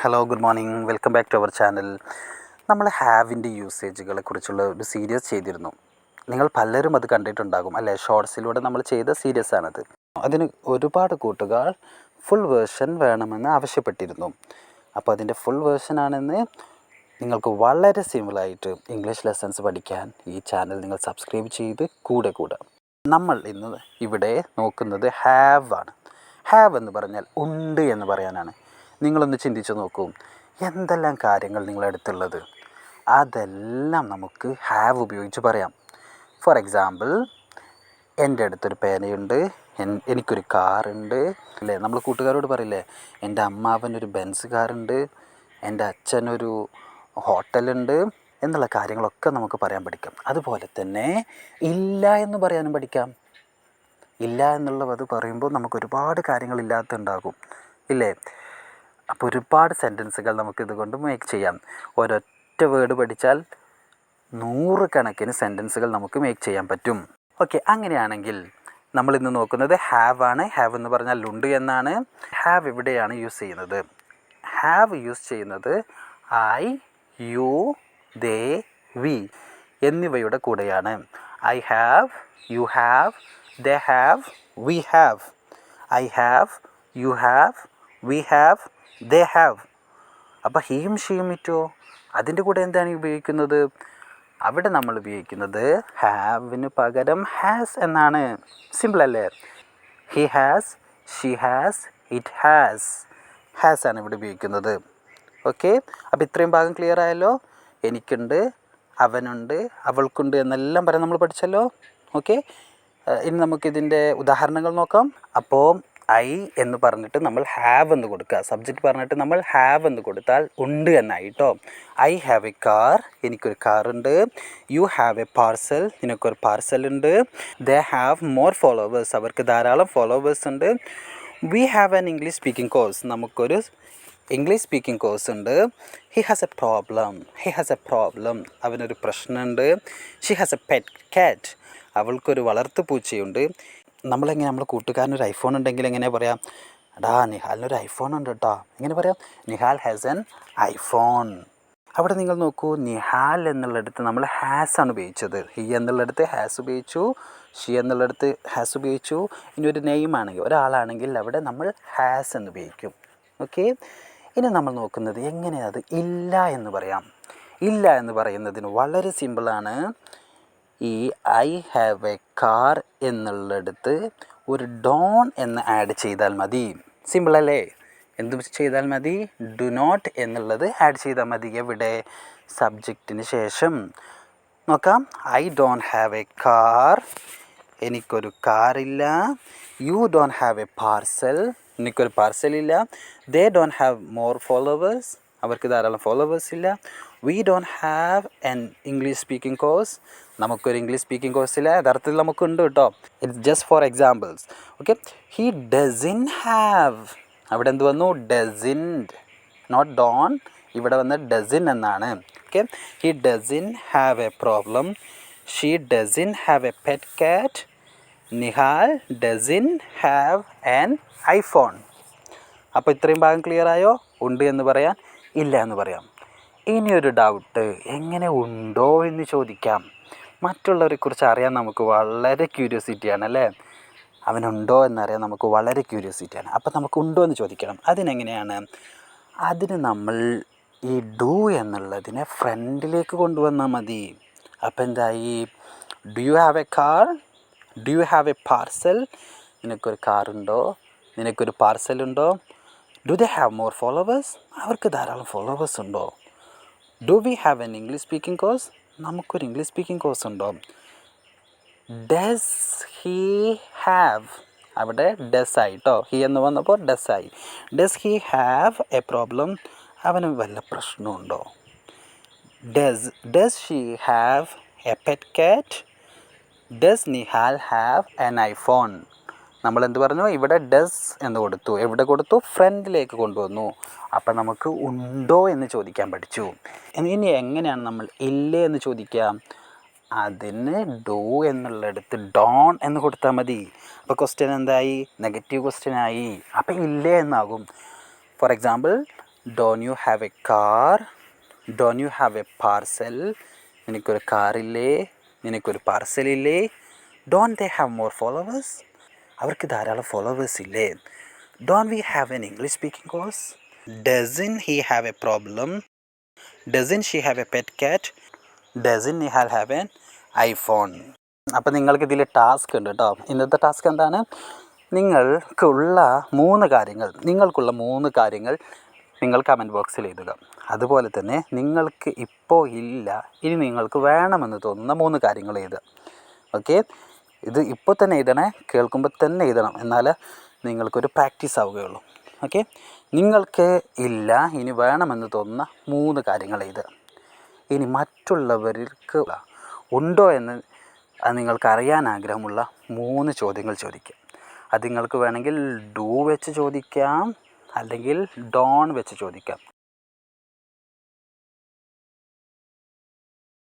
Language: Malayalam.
Hello good morning welcome back to our channel നമ്മൾ ഹാവിന്റെ യൂസേജുകളെ കുറിച്ചുള്ള ഒരു സീരീസ് ചെയ്തിരുന്നു. നിങ്ങൾ പലരും അത് കണ്ടിട്ടുണ്ടാകും അല്ലേ? ഷോർട്സിലൂടെ നമ്മൾ ചെയ്ത സീരീസ് ആണത്. അതിന് ഒരുപാട് കൂട്ടുകാർ ഫുൾ വേർഷൻ വേണമെന്ന് ആവശ്യപ്പെട്ടിരുന്നു. അപ്പോൾ അതിന്റെ ഫുൾ വേർഷൻ ആണെന്ന് നിങ്ങൾക്ക് വളരെ സിമ്പിളായിട്ട് ഇംഗ്ലീഷ് ലെസൺസ് പഠിക്കാൻ ഈ ചാനൽ നിങ്ങൾ സബ്സ്ക്രൈബ് ചെയ്ത് കൂടെ കൂടെ. നമ്മൾ ഇന്ന് ഇവിടെ നോക്കുന്നത് ഹാവ് ആണ്. ഹാവ് എന്ന് പറഞ്ഞാൽ ഉണ്ട് എന്ന് പറയാനാണ്. നിങ്ങളൊന്ന് ചിന്തിച്ച് നോക്കൂ. എന്തെല്ലാം കാര്യങ്ങൾ നിങ്ങളുടെ അടുത്തുള്ളത് അതെല്ലാം നമുക്ക് ഹാവ് ഉപയോഗിച്ച് പറയാം. ഫോർ എക്സാമ്പിൾ എന്റെ അടുത്തൊരു പേനയുണ്ട്. എനിക്കൊരു കാറുണ്ട്. അല്ലേ? നമ്മൾ കൂട്ടുകാരോട് പറയില്ലേ എന്റെ അമ്മാവനൊരു ബെൻസ് കാറുണ്ട് എന്റെ അച്ഛനൊരു ഹോട്ടലുണ്ട്. എന്നുള്ള കാര്യങ്ങളൊക്കെ നമുക്ക് പറയാൻ പഠിക്കാം. അതുപോലെ തന്നെ ഇല്ല എന്ന് പറയാനും പഠിക്കാം. ഇല്ല എന്നുള്ളത് പറയുമ്പോൾ നമുക്ക് ഒരുപാട് കാര്യങ്ങൾ ഇല്ലാത്തുണ്ടാകും ഇല്ലേ? അപ്പോൾ ഒരുപാട് സെന്റൻസുകൾ നമുക്ക് ഇതുകൊണ്ട് മേക്ക് ചെയ്യാം. ഒരൊറ്റ വേർഡ് പഠിച്ചാൽ നൂറുകണക്കിന് സെന്റൻസുകൾ നമുക്ക് മേക്ക് ചെയ്യാൻ പറ്റും. ഓക്കെ അങ്ങനെയാണെങ്കിൽ നമ്മൾ ഇന്ന് നോക്കുന്നത് ഹാവ് ആണ്. ഹാവ് എന്ന് പറഞ്ഞാൽ ഉണ്ട് എന്നാണ്. ഹാവ് ഇവിടെയാണ് യൂസ് ചെയ്യുന്നത്. ഹാവ് യൂസ് ചെയ്യുന്നത് ഐ യു ദേ വി എന്നിവയുടെ കൂടെയാണ്. I have you have they have we have I have you have we have they have അപ്പോൾ ഹീം ഷീം ഇറ്റോ അതിന്റെ കൂടെ എന്താണ് ഉപയോഗിക്കുന്നത്? അവിടെ നമ്മൾ ഉപയോഗിക്കുന്നത് ഹാവിന് പകരം ഹാസ് എന്നാണ്. സിമ്പിൾ അല്ലേ? He has she has it has has ആണ് ഇവിടെ ഉപയോഗിക്കുന്നത്. ഓക്കെ അപ്പോൾ ഇത്രയും ഭാഗം ക്ലിയർ ആയല്ലോ? എനിക്കുണ്ട് അവനുണ്ട് അവൾക്കുണ്ട് എന്നെല്ലാം പറയാൻ നമ്മൾ പഠിച്ചല്ലോ? ഓക്കെ ഇനി നമുക്കിതിന്റെ ഉദാഹരണങ്ങൾ നോക്കാം. അപ്പോൾ ഐ എന്ന് പറഞ്ഞിട്ട് നമ്മൾ ഹാവ് എന്ന് കൊടുക്കുക. സബ്ജക്റ്റ് പറഞ്ഞിട്ട് നമ്മൾ ഹാവ് എന്ന് കൊടുത്താൽ ഉണ്ട് എന്നായി കേട്ടോ ഐ ഹാവ് എ കാർ എനിക്കൊരു കാറുണ്ട് യു ഹാവ് എ പാർസൽ നിനക്കൊരു പാർസൽ ഉണ്ട്. ദേ ഹാവ് മോർ ഫോളോവേഴ്സ് അവർക്ക് ധാരാളം ഫോളോവേഴ്സ് ഉണ്ട്. We have an English speaking course നമുക്കൊരു ഇംഗ്ലീഷ് സ്പീക്കിംഗ് കോഴ്സ് ഉണ്ട്. He has a problem he has a problem അവനൊരു പ്രശ്നമുണ്ട്. ഷി ഹാസ് എ പെറ്റ് കാറ്റ് അവൾക്കൊരു വളർത്തു പൂച്ചയുണ്ട്. നമ്മളെങ്ങനെ നമ്മുടെ കൂട്ടുകാരനൊരു ഐഫോൺ ഉണ്ടെങ്കിൽ എങ്ങനെ പറയാം എടാ നിഹാലിനൊരു ഐഫോൺ ഉണ്ട് കേട്ടോ എങ്ങനെ പറയാം നിഹാൽ ഹാസ് എൻ ഐഫോൺ അവിടെ നിങ്ങൾ നോക്കൂ നിഹാൽ എന്നുള്ളിടത്ത് നമ്മൾ ഹാസ് ആണ് ഉപയോഗിച്ചത്. ഹി എന്നുള്ളിടത്ത് ഹാസ് ഉപയോഗിച്ചു ഷി എന്നുള്ളിടത്ത് ഹാസ് ഉപയോഗിച്ചു. ഇനി ഒരു നെയിം ആണെങ്കിൽ ഒരാളാണെങ്കിൽ അവിടെ നമ്മൾ ഹാസ് എന്ന് ഉപയോഗിക്കും. ഓക്കെ? ഇനി നമ്മൾ നോക്കുന്നത് എങ്ങനെ അത് ഇല്ല എന്ന് പറയാം. ഇല്ല എന്ന് പറയുന്നതിന് വളരെ സിമ്പിളാണ് ഈ ഐ ഹാവ് എ കാർ എന്നുള്ളിടത്ത് ഒരു ഡോൺ എന്ന് ആഡ് ചെയ്താൽ മതി. സിമ്പിൾ അല്ലേ? എന്ത് ചെയ്താൽ മതി? ഡു നോട്ട് എന്നുള്ളത് ആഡ് ചെയ്താൽ മതി. എവിടെ? സബ്ജക്റ്റിന് ശേഷം. നോക്കാം. I don't have a car എനിക്കൊരു കാറില്ല you don't have a parcel എനിക്കൊരു പാർസൽ ഇല്ല. They don't have more followers അവർക്ക് ധാരാളം ഫോളോവേഴ്സ് ഇല്ല. We don't have an English speaking course നമുക്കൊരു ഇംഗ്ലീഷ് സ്പീക്കിംഗ് കോഴ്സ് ഇല്ല. യഥാർത്ഥത്തിൽ നമുക്കുണ്ട് കേട്ടോ. It's just for examples okay he doesn't have അവിടെ എന്ത് വന്നു? ഡസിൻ നോട്ട് ഡോൺ ഇവിടെ വന്ന് ഡസിൻ എന്നാണ്. Okay he doesn't have a problem she doesn't have a pet cat Nihal doesn't have an iPhone അപ്പോൾ ഇത്രയും ഭാഗം ക്ലിയർ ആയോ? ഉണ്ട് എന്ന് പറയാൻ. ഇല്ല എന്ന് പറയാം. ഇനിയൊരു ഡൗട്ട് എങ്ങനെ ഉണ്ടോ എന്ന് ചോദിക്കാം. മറ്റുള്ളവരെ കുറിച്ച് അറിയാൻ നമുക്ക് വളരെ ക്യൂരിയോസിറ്റിയാണ് അല്ലേ? അവനുണ്ടോ എന്നറിയാൻ നമുക്ക് വളരെ ക്യൂരിയോസിറ്റിയാണ് അപ്പോൾ നമുക്ക് ഉണ്ടോ എന്ന് ചോദിക്കണം. അതിനെങ്ങനെയാണ്? അതിന് നമ്മൾ ഈ ഡു എന്നുള്ളതിനെ ഫ്രണ്ടിലേക്ക് കൊണ്ടുവന്നാൽ മതി. അപ്പോൾ എന്തായി? Do you have a car do you have a parcel നിനക്കൊരു കാറുണ്ടോ നിനക്കൊരു പാർസൽ ഉണ്ടോ? Do they have more followers അവർക്ക് ധാരാളം ഫോളോവേഴ്സ് ഉണ്ടോ? Do we have an English speaking course നമുക്കൊരു ഇംഗ്ലീഷ് സ്പീക്കിംഗ് കോഴ്സ് ഉണ്ടോ? ഡസ് ഹീ ഹാവ് അവിടെ ഡസ് ആയി കേട്ടോ ഹി എന്ന് വന്നപ്പോൾ ഡസ് ആയി does he have a problem അവന് വല്ല പ്രശ്നമുണ്ടോ? Does does she have a pet cat does Nihal have an iPhone നമ്മൾ എന്ത് പറഞ്ഞു? ഇവിടെ ഡസ് എന്ന് കൊടുത്തു. എവിടെ കൊടുത്തു? ഫ്രണ്ടിലേക്ക് കൊണ്ടുവന്നു. അപ്പം നമുക്ക് ഉണ്ടോ എന്ന് ചോദിക്കാൻ പഠിച്ചു. ഇനി എങ്ങനെയാണ് നമ്മൾ ഇല്ലേ എന്ന് ചോദിക്കാം? അതിന് ഡോ എന്നുള്ളിടത്ത് ഡോൺ എന്ന് കൊടുത്താൽ മതി. അപ്പോൾ ക്വസ്റ്റ്യൻ എന്തായി? നെഗറ്റീവ് ക്വസ്റ്റ്യൻ ആയി. അപ്പം ഇല്ലേ എന്നാകും. For example don't you have a car don't you have a parcel നിനക്കൊരു കാറില്ലേ നിനക്കൊരു പാർസലില്ലേ don't they have more followers അവർക്ക് ധാരാളം ഫോളോവേഴ്സ് ഇല്ലേ? Don't we have an English speaking course doesn't he have a problem doesn't she have a pet cat doesn't he have have an iPhone അപ്പോൾ നിങ്ങൾക്ക് ഇതിൽ ടാസ്ക് ഉണ്ട് കേട്ടോ ഇന്നത്തെ ടാസ്ക് എന്താണ്? നിങ്ങൾക്കുള്ള മൂന്ന് കാര്യങ്ങൾ നിങ്ങൾക്കുള്ള മൂന്ന് കാര്യങ്ങൾ നിങ്ങൾ കമന്റ് ബോക്സിൽ എഴുതുക. അതുപോലെ തന്നെ നിങ്ങൾക്ക് ഇപ്പോൾ ഇല്ല ഇനി നിങ്ങൾക്ക് വേണമെന്ന് തോന്നുന്ന മൂന്ന് കാര്യങ്ങൾ എഴുതുക. ഓക്കെ ഇത് ഇപ്പോൾ തന്നെ എഴുതണേ കേൾക്കുമ്പോൾ തന്നെ എഴുതണം. എന്നാൽ നിങ്ങൾക്കൊരു പ്രാക്ടീസ് ആവുകയുള്ളൂ. ഓക്കെ? നിങ്ങൾക്ക് ഇല്ല ഇനി വേണമെന്ന് തോന്നുന്ന മൂന്ന് കാര്യങ്ങൾ എഴുതുക. ഇനി മറ്റുള്ളവർക്ക് ഉണ്ടോ എന്ന് നിങ്ങൾക്ക് അറിയാൻ ആഗ്രഹമുള്ള മൂന്ന് ചോദ്യങ്ങൾ ചോദിക്കാം അത് നിങ്ങൾക്ക് വേണമെങ്കിൽ ഡൂ വെച്ച് ചോദിക്കാം അല്ലെങ്കിൽ ഡോൺ വെച്ച് ചോദിക്കാം.